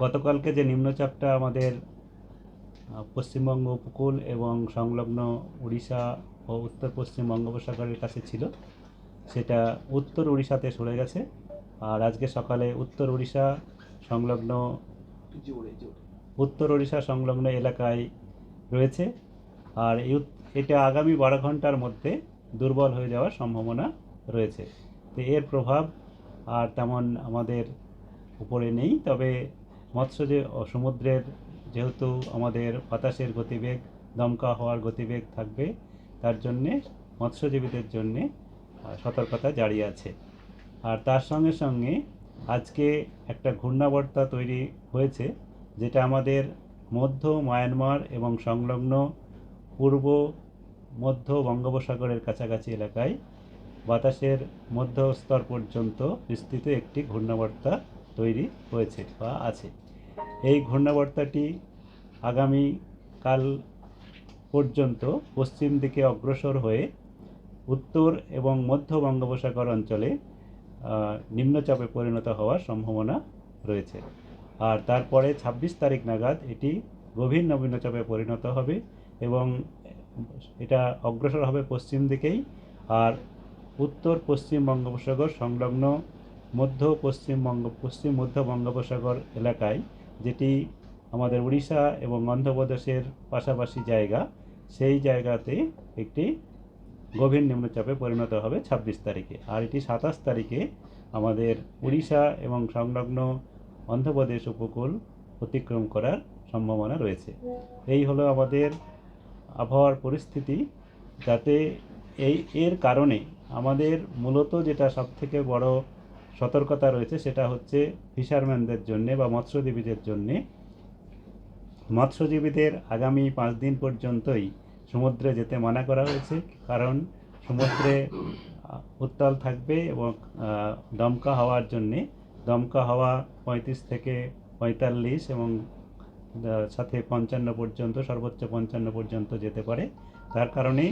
গতকালকে যে নিম্নচাপটা আমাদের পশ্চিমবঙ্গ উপকূল এবং সংলগ্ন উড়িষ্যা ও উত্তর পশ্চিম বঙ্গোপসাগরের কাছে ছিল, সেটা উত্তর উড়িষ্যাতে সরে গেছে। আর আজকে সকালে উত্তর উড়িষ্যা সংলগ্ন উত্তর উড়িষ্যা সংলগ্ন এলাকায় রয়েছে। আর এটা আগামী বারো ঘণ্টার মধ্যে দুর্বল হয়ে যাওয়ার সম্ভাবনা রয়েছে। তো এর প্রভাব আর তেমন আমাদের উপরে নেই। তবে মৎস্য যে সমুদ্রের যেহেতু আমাদের বাতাসের গতিবেগ, দমকা হওয়ার গতিবেগ থাকবে, তার জন্যে মৎস্যজীবীদের জন্যে সতর্কতা জারি আছে। আর তার সঙ্গে সঙ্গে আজকে একটা ঘূর্ণাবর্তা তৈরি হয়েছে, যেটা আমাদের মধ্য মায়ানমার এবং সংলগ্ন পূর্ব, মধ্য বঙ্গোপসাগরের কাছাকাছি এলাকায় বাতাসের মধ্যস্তর পর্যন্ত বিস্তৃত একটি ঘূর্ণাবর্তা তৈরি হয়েছে বা আছে। এই ঘূর্ণাবর্তাটি আগামী কাল পর্যন্ত পশ্চিম দিকে অগ্রসর হয়ে উত্তর এবং মধ্য বঙ্গোপসাগর অঞ্চলে নিম্নচাপে পরিণত হওয়ার সম্ভাবনা রয়েছে। আর তারপরে ছাব্বিশ তারিখ নাগাদ এটি গভীর নিম্নচাপে পরিণত হবে এবং এটা অগ্রসর হবে পশ্চিম দিকেই। আর উত্তর পশ্চিম বঙ্গোপসাগর সংলগ্ন মধ্য পশ্চিম বঙ্গ, পশ্চিম মধ্য বঙ্গোপসাগর এলাকায় যেটি আমাদের উড়িষ্যা এবং অন্ধ্রপ্রদেশের পাশাপাশি জায়গা, সেই জায়গাতে একটি গভীর নিম্নচাপে পরিণত হবে ছাব্বিশ তারিখে। আর এটি সাতাশ তারিখে আমাদের উড়িষ্যা এবং সংলগ্ন অন্ধ্রপ্রদেশ উপকূল অতিক্রম করার সম্ভাবনা রয়েছে। এই হলো আমাদের আবহাওয়ার পরিস্থিতি, যাতে এই, এর কারণে আমাদের মূলত যেটা সবথেকে বড় সতর্কতা রয়েছে, সেটা হচ্ছে ফিশারম্যানদের জন্যে বা মৎস্যজীবীদের জন্যে। মৎস্যজীবীদের আগামী পাঁচ দিন পর্যন্তই সমুদ্রে যেতে মানা করা হয়েছে, কারণ সমুদ্রে উত্তাল থাকবে এবং দমকা হওয়ার জন্যে, দমকা হওয়া পঁয়ত্রিশ থেকে পঁয়তাল্লিশ এবং সাথে পঞ্চান্ন পর্যন্ত, সর্বোচ্চ পঞ্চান্ন পর্যন্ত যেতে পারে। তার কারণে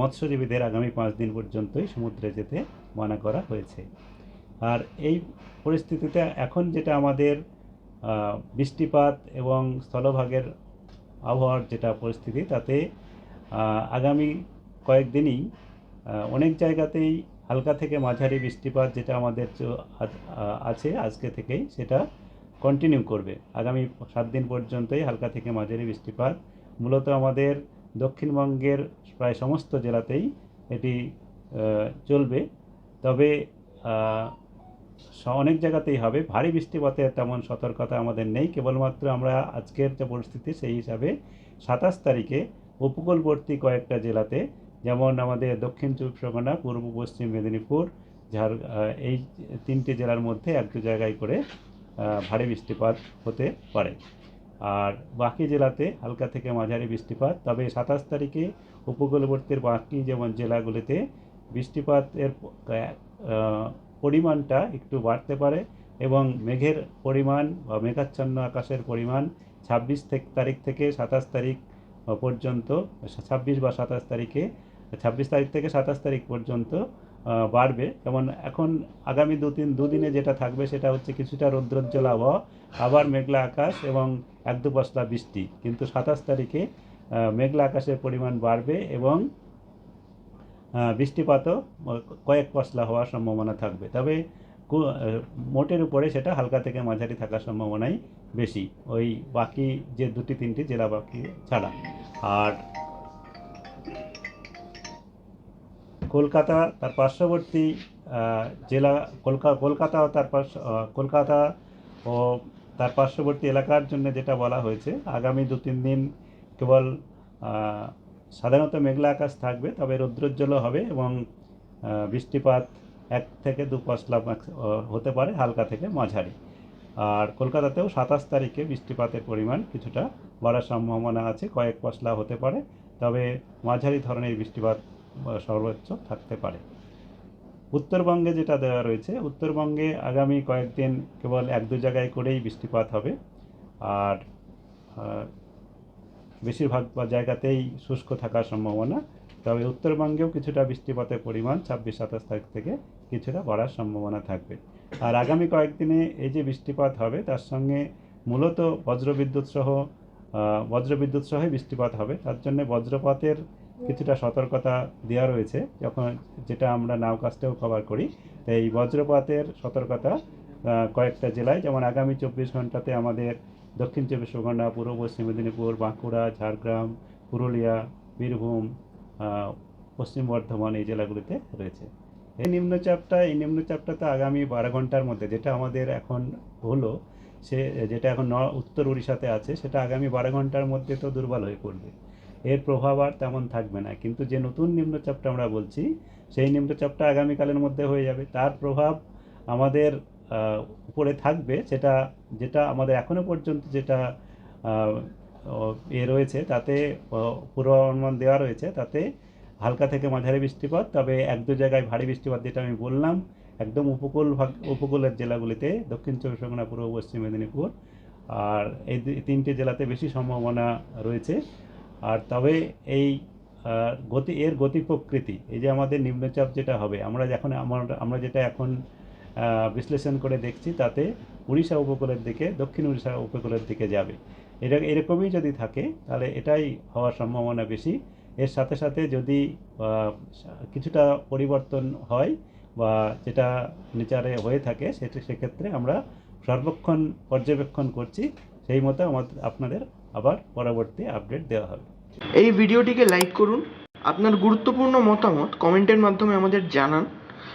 মৎস্যজীবীদের আগামী পাঁচ দিন পর্যন্তই সমুদ্রে যেতে মানা করা হয়েছে। আর এই পরিস্থিতিতে এখন যেটা আমাদের বৃষ্টিপাত এবং স্থলভাগের আবহাওয়ার যেটা পরিস্থিতি, তাতে আগামী কয়েকদিনই অনেক জায়গাতেই হালকা থেকে মাঝারি বৃষ্টিপাত যেটা আমাদের আছে আজকে থেকেই, সেটা কন্টিনিউ করবে। আগামী সাত দিন পর্যন্তই হালকা থেকে মাঝারি বৃষ্টিপাত। মূলত আমাদের দক্ষিণবঙ্গের প্রায় সমস্ত জেলাতেই এটি চলবে। তবে অনেক জায়গাতেই হবে। ভারী বৃষ্টিপাতের তেমন সতর্কতা আমাদের নেই। কেবলমাত্র আমরা আজকের যে পরিস্থিতি, সেই হিসাবে সাতাশ তারিখে উপকূলবর্তী কয়েকটা জেলাতে, যেমন আমাদের দক্ষিণ চব্বিশ পরগনা, পূর্ব পশ্চিম মেদিনীপুর, ঝাড় এই তিনটে জেলার মধ্যে এক দু জায়গায় করে ভারী বৃষ্টিপাত হতে পারে। আর বাকি জেলাতে হালকা থেকে মাঝারি বৃষ্টিপাত, তবে সাতাশ তারিখে উপকূলবর্তীর বাকি যেমন জেলাগুলিতে বৃষ্টিপাতের পরিমাণটা একটু বাড়তে পারে এবং মেঘের পরিমাণ বা মেঘাচ্ছন্ন আকাশের পরিমাণ ছাব্বিশ তারিখ থেকে সাতাশ তারিখ পর্যন্ত, ছাব্বিশ বা সাতাশ তারিখে, ছাব্বিশ তারিখ থেকে সাতাশ তারিখ পর্যন্ত বাড়বে। যেমন এখন আগামী দু তিন দুদিনে যেটা থাকবে সেটা হচ্ছে কিছুটা রৌদ্রোজ্জ্বল আবহাওয়া, আবার মেঘলা আকাশ এবং এক দু পশলা বৃষ্টি। কিন্তু সাতাশ তারিখে মেঘলা আকাশের পরিমাণ বাড়বে এবং বৃষ্টিপাতও কয়েক পশলা হওয়ার সম্ভাবনা থাকবে। তবে মোটের উপরে সেটা হালকা থেকে মাঝারি থাকার সম্ভাবনাই বেশি। ওই বাকি যে দুটি, তিনটি জেলা বাকি ছাড়া। আর কলকাতা, তার পার্শ্ববর্তী জেলা কলকা, কলকাতা ও তার কলকাতা ও তার পার্শ্ববর্তী এলাকার জন্য যেটা বলা হয়েছে, আগামী দু তিন দিন কেবল সাধারণত মেঘলা আকাশ থাকবে, তবে রৌদ্রোজ্জ্বলও হবে এবং বৃষ্টিপাত এক থেকে দু পশলা হতে পারে হালকা থেকে মাঝারি। আর কলকাতাতেও সাতাশ তারিখে বৃষ্টিপাতের পরিমাণ কিছুটা বাড়ার সম্ভাবনা আছে, কয়েক পশলা হতে পারে, তবে মাঝারি ধরনের বৃষ্টিপাত সর্বোচ্চ থাকতে পারে। উত্তরবঙ্গে যেটা দেওয়া রয়েছে, উত্তরবঙ্গে আগামী কয়েকদিন কেবল এক দু জায়গায় করেই বৃষ্টিপাত হবে। আর বেশিরভাগ জায়গাতেই শুষ্ক থাকার সম্ভাবনা, তবে উত্তরবঙ্গেও কিছুটা বৃষ্টিপাতের পরিমাণ ছাব্বিশ, সাতাশ তারিখ থেকে কিছুটা বাড়ার সম্ভাবনা থাকবে। আর আগামী কয়েকদিনে এই যে বৃষ্টিপাত হবে, তার সঙ্গে মূলত বজ্রবিদ্যুৎ সহ বজ্রবিদ্যুৎ সহই বৃষ্টিপাত হবে। তার জন্য বজ্রপাতের কিছুটা সতর্কতা দেওয়া রয়েছে। যখন যেটা আমরা নাও কাজটাও কভার করি এই বজ্রপাতের সতর্কতা কয়েকটা জেলায়। যেমন আগামী চব্বিশ ঘন্টাতে আমাদের দক্ষিণ চব্বিশ পরগনা, পূর্ব পশ্চিম মেদিনীপুর, বাঁকুড়া, ঝাড়গ্রাম, পুরুলিয়া, বীরভূম পশ্চিম বর্ধমান এই জেলাগুলিতে রয়েছে। এই নিম্নচাপটা এই নিম্নচাপটা তো আগামী বারো ঘণ্টার মধ্যে, যেটা আমাদের এখন হলো, সে, যেটা এখন ন, উত্তর উড়িষ্যাতে আছে, সেটা আগামী বারো ঘণ্টার মধ্যে তো দুর্বল হয়ে পড়বে। এর প্রভাব আর তেমন থাকবে না। কিন্তু যে নতুন নিম্নচাপটা আমরা বলছি, সেই নিম্নচাপটা আগামীকালের মধ্যে হয়ে যাবে। তার প্রভাব আমাদের উপরে থাকবে সেটা যেটা আমাদের এখনও পর্যন্ত যেটা এ রয়েছে, তাতে পূর্বানুমান দেওয়া রয়েছে, তাতে হালকা থেকে মাঝারি বৃষ্টিপাত, তবে এক দু জায়গায় ভারী বৃষ্টিপাত যেটা আমি বললাম, একদম উপকূল ভাগ, উপকূলের জেলাগুলিতে, দক্ষিণ চব্বিশ পরগনা, পূর্ব পশ্চিম মেদিনীপুর, আর এই তিনটে জেলাতে বেশি সম্ভাবনা রয়েছে, আর তবে এই গতি, এর গতি প্রকৃতি, এই যে আমাদের নিম্নচাপ যেটা হবে, আমরা যখন, আমরা আমরা যেটা এখন বিশ্লেষণ করে দেখছি তাতে উড়িষ্যা উপকূলের দিকে, দক্ষিণ উড়িষ্যা উপকূলের দিকে যাবে। এটা এরকমই যদি থাকে, তাহলে এটাই হওয়ার সম্ভাবনা বেশি। এর সাথে সাথে যদি কিছুটা পরিবর্তন হয় বা যেটা নেচারে হয়ে থাকে, সেটা সেক্ষেত্রে আমরা সর্বক্ষণ পর্যবেক্ষণ করছি। সেই মতো আমাদের আপনাদের আবার পরবর্তী আপডেট দেওয়া হবে। এই ভিডিওটিকে লাইক করুন। আপনার গুরুত্বপূর্ণ মতামত কমেন্টের মাধ্যমে আমাদের জানান।